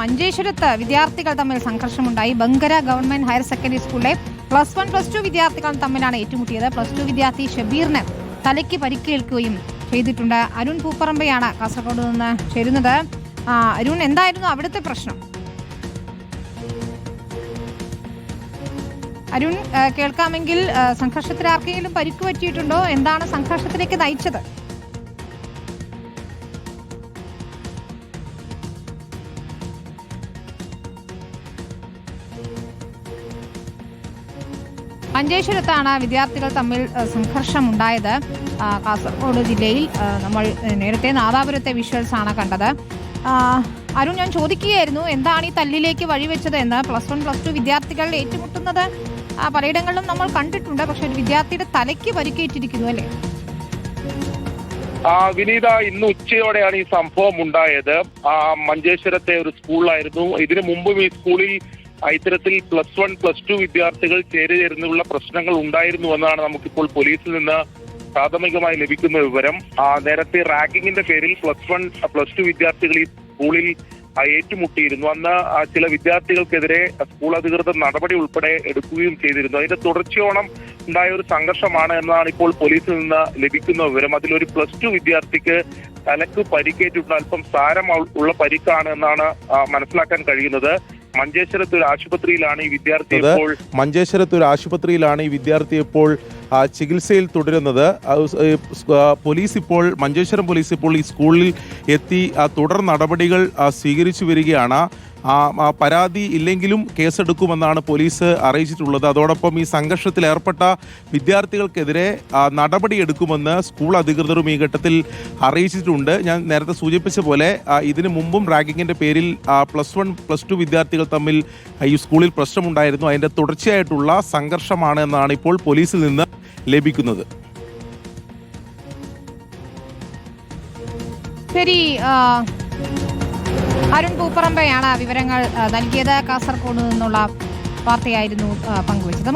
മഞ്ചേശ്വരത്ത് വിദ്യാർത്ഥികൾ തമ്മിൽ സംഘർഷമുണ്ടായി. ബങ്കര ഗവൺമെന്റ് ഹയർ സെക്കൻഡറി സ്കൂളിലെ പ്ലസ് വൺ പ്ലസ് ടു വിദ്യാർത്ഥികൾ തമ്മിലാണ് ഏറ്റുമുട്ടിയത്. പ്ലസ് ടു വിദ്യാർത്ഥി ഷബീറിന് തലയ്ക്ക് പരിക്കേൽക്കുകയും ചെയ്തിട്ടുണ്ട്. അരുൺ പൂപ്പറമ്പയാണ് കാസർഗോഡ് നിന്ന് ചേരുന്നത്. അരുൺ എന്തായിരുന്നു അവിടുത്തെ പ്രശ്നം? അരുൺ കേൾക്കാമെങ്കിൽ സംഘർഷത്തിൽ ആർക്കെങ്കിലും പരിക്ക് പറ്റിയിട്ടുണ്ടോ? എന്താണ് സംഘർഷത്തിലേക്ക് നയിച്ചത്? മഞ്ചേശ്വരത്താണ് വിദ്യാർത്ഥികൾ തമ്മിൽ സംഘർഷം സംഘർഷമുണ്ടായത്. കാസർഗോഡ് ജില്ലയിൽ നമ്മൾ നേരത്തെ നാദാപുരത്തെ വിഷ്വൽസ് ആണ് കണ്ടത് അരുൺ ഞാൻ ചോദിക്കുകയായിരുന്നു എന്താണ് ഈ തല്ലിലേക്ക് വഴിവെച്ചത് എന്ന്? പ്ലസ് വൺ പ്ലസ് ടു വിദ്യാർത്ഥികൾ ഏറ്റുമുട്ടുന്നത്? പലയിടങ്ങളിലും നമ്മൾ കണ്ടിട്ടുണ്ട് പക്ഷെ ഒരു വിദ്യാർത്ഥിയുടെ തലയ്ക്ക് പരിക്കേറ്റിരിക്കുന്നു അല്ലേ? വിനീത ഇന്ന് ഉച്ചയോടെയാണ് ഈ സംഭവം ഉണ്ടായത്. മഞ്ചേശ്വരത്തെ ഒരു സ്കൂളിലായിരുന്നു. ഇതിനു മുമ്പും ഈ സ്കൂളിൽ ഇത്തരത്തിൽ പ്ലസ് വൺ പ്ലസ് ടു വിദ്യാർത്ഥികൾ ചേരുചേരുന്നുള്ള പ്രശ്നങ്ങൾ ഉണ്ടായിരുന്നു എന്നാണ് നമുക്കിപ്പോൾ പോലീസിൽ നിന്ന് പ്രാഥമികമായി ലഭിക്കുന്ന വിവരം. നേരത്തെ റാഗിങ്ങിന്റെ പേരിൽ പ്ലസ് വൺ പ്ലസ് ടു വിദ്യാർത്ഥികൾ ഈ സ്കൂളിൽ ഏറ്റുമുട്ടിയിരുന്നു. അന്ന് ചില വിദ്യാർത്ഥികൾക്കെതിരെ സ്കൂൾ അധികൃതർ നടപടി ഉൾപ്പെടെ എടുക്കുകയും ചെയ്തിരുന്നു. അതിന്റെ തുടർച്ചയോണം ഉണ്ടായ ഒരു സംഘർഷമാണ് എന്നാണ് ഇപ്പോൾ പോലീസിൽ നിന്ന് ലഭിക്കുന്ന വിവരം. അതിലൊരു പ്ലസ് ടു വിദ്യാർത്ഥിക്ക് തലക്ക് പരിക്കേറ്റിട്ടുണ്ട്. അല്പം സാരം ഉള്ള പരിക്കാണ് എന്നാണ് മനസ്സിലാക്കാൻ കഴിയുന്നത്. മഞ്ചേശ്വരത്ത് ഒരു ആശുപത്രിയിലാണ് ഈ വിദ്യാർത്ഥി ഇപ്പോൾ മഞ്ചേശ്വരത്ത് ഒരു ആശുപത്രിയിലാണ് ഈ വിദ്യാർത്ഥി ഇപ്പോൾ ചികിത്സയിൽ തുടരുന്നത്. പോലീസ് ഇപ്പോൾ മഞ്ചേശ്വരം പോലീസ് ഇപ്പോൾ ഈ സ്കൂളിൽ എത്തി തുടർ നടപടികൾ സ്വീകരിച്ചു വരികയാണ്. പരാതി ഇല്ലെങ്കിലും കേസെടുക്കുമെന്നാണ് പോലീസ് അറിയിച്ചിട്ടുള്ളത്. അതോടൊപ്പം ഈ സംഘർഷത്തിൽ ഏർപ്പെട്ട വിദ്യാർത്ഥികൾക്കെതിരെ ആ, നടപടിയെടുക്കുമെന്ന് സ്കൂൾ അധികൃതരും ഈ ഘട്ടത്തിൽ അറിയിച്ചിട്ടുണ്ട്. ഞാൻ നേരത്തെ സൂചിപ്പിച്ച പോലെ ഇതിനു മുമ്പും റാഗിങ്ങിന്റെ പേരിൽ പ്ലസ് വൺ പ്ലസ് ടു വിദ്യാർത്ഥികൾ തമ്മിൽ ഈ സ്കൂളിൽ പ്രശ്നമുണ്ടായിരുന്നു. അതിന്റെ തുടർച്ചയായിട്ടുള്ള സംഘർഷമാണ് എന്നാണ് ഇപ്പോൾ പോലീസിൽ നിന്ന് ലഭിക്കുന്നത്. ശരി ആ, അരുൺ പൂപ്പറമ്പയാണ് വിവരങ്ങൾ നൽകിയത്. കാസർഗോഡ് നിന്നുള്ള വാർത്തയായിരുന്നു പങ്കുവച്ചത്.